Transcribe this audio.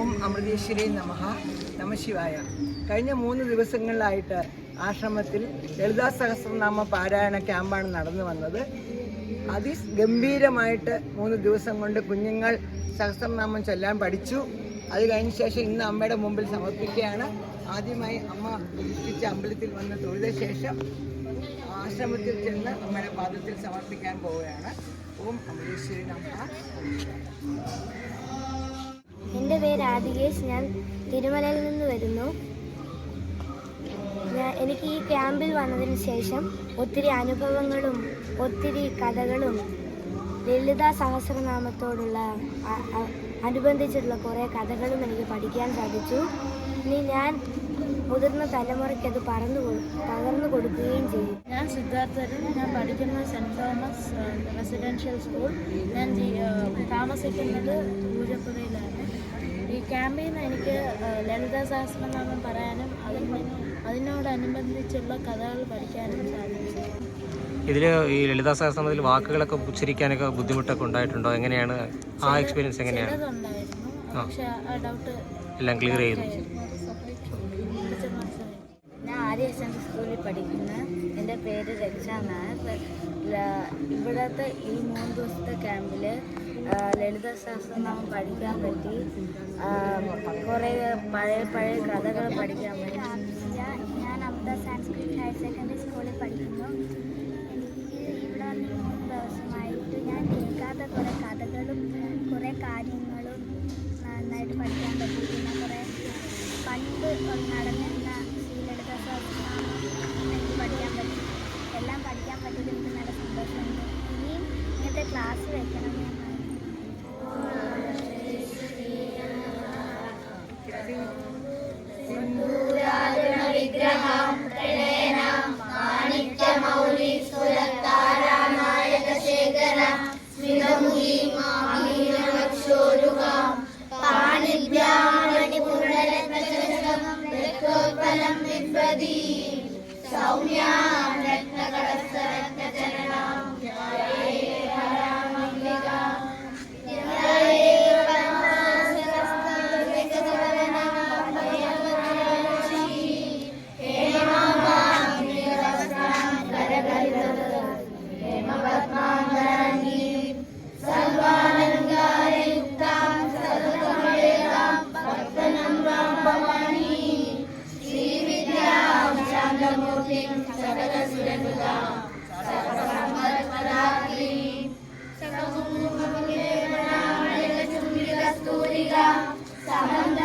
അമൃതീശ്വരി നമഹ നമശിവായ കഴിഞ്ഞ മൂന്ന് ദിവസങ്ങളിലായിട്ട് ആശ്രമത്തിൽ ലളിതാ സഹസ്രനാമ പാരായണ ക്യാമ്പാണ് നടന്നു വന്നത്. അതിഗംഭീരമായിട്ട് മൂന്ന് ദിവസം കൊണ്ട് കുഞ്ഞുങ്ങൾ സഹസ്രനാമം ചൊല്ലാൻ പഠിച്ചു. അത് കഴിഞ്ഞ ശേഷം ഇന്ന് അമ്മയുടെ മുമ്പിൽ സമർപ്പിക്കുകയാണ്. ആദ്യമായി അമ്മ പ്രതിഷ്ഠിച്ച അമ്പലത്തിൽ വന്ന് തൊഴുത ശേഷം ആശ്രമത്തിൽ ചെന്ന് അമ്മയുടെ പാദത്തിൽ സമർപ്പിക്കാൻ പോവുകയാണ്. ഓം അമൃതീശ്വരി നമഃ. എന്റെ പേര് ആദികേഷ്. ഞാൻ തിരുമലയിൽ നിന്ന് വരുന്നു. ഞാൻ എനിക്ക് ഈ ക്യാമ്പിൽ വന്നതിന് ശേഷം ഒത്തിരി അനുഭവങ്ങളും ഒത്തിരി കഥകളും ലളിത സഹസ്രനാമത്തോടുള്ള അനുബന്ധിച്ചിട്ടുള്ള കുറേ കഥകളും എനിക്ക് പഠിക്കാൻ സാധിച്ചു. ഇനി ഞാൻ മുതിർന്ന തലമുറയ്ക്ക് അത് പറന്നു പകർന്നു കൊടുക്കുകയും ചെയ്യും. ഞാൻ സിദ്ധാർത്ഥൻ ഞാൻ പഠിക്കുന്ന സെന്റ് തോമസ് റെസിഡൻഷ്യൽ സ്കൂൾ. ഞാൻ താമസിക്കുന്നത് പൂജപ്പുരയിലാണ് ഈ ക്യാമ്പിൽ നിന്ന് എനിക്ക് ലളിത സഹസ്രനാമം പറയാനും അതിന് അതിനോടനുബന്ധിച്ചുള്ള കഥകൾ പഠിക്കാനും സാധിച്ചു. ഇതിൽ ഈ ലളിതാ സഹസ്രനാമത്തിൽ വാക്കുകളൊക്കെ ഉച്ചരിക്കാനൊക്കെ ബുദ്ധിമുട്ടൊക്കെ ഉണ്ടായിട്ടുണ്ടോ? എങ്ങനെയാണ് ആ എക്സ്പീരിയൻസ് എങ്ങനെയാണ്? ചിലതുണ്ടായിരുന്നു. പക്ഷെ ആ ഡൗട്ട് എല്ലാം ക്ലിയർ ചെയ്തു ഞാൻ ആര്യ എസ് എൻ സ്കൂളിൽ പഠിക്കുന്ന എന്റെ പേര് രക്ഷ എന്നാണ്. ഇവിടത്തെ ഈ മൂന്ന് ദിവസത്തെ ക്യാമ്പിൽ ലളിത നമുക്ക് പഠിക്കാൻ പറ്റി. കുറേ പഴയ പഴയ കഥകൾ പഠിക്കാൻ പറ്റി. ഞാൻ ഞാൻ അമൃത സാൻസ്ക്രിറ്റ് ഹയർ സെക്കൻഡറി സ്കൂളിൽ പഠിക്കുന്നു എനിക്ക് ഇവിടെ വന്ന് മൂന്ന് ദിവസമായിട്ട് ഞാൻ കേൾക്കാത്ത കുറേ കഥകളും കുറേ കാര്യങ്ങളും നന്നായിട്ട് പഠിക്കാൻ പറ്റി പിന്നെ കുറേ പഠിക്കാൻ എല്ലാം പഠിക്കാൻ പറ്റിയത് എനിക്ക് നല്ല സന്തോഷമുണ്ട് ഇനിയും ഇങ്ങനത്തെ ക്ലാസ് വെക്കണം ഞാൻ సంబంధ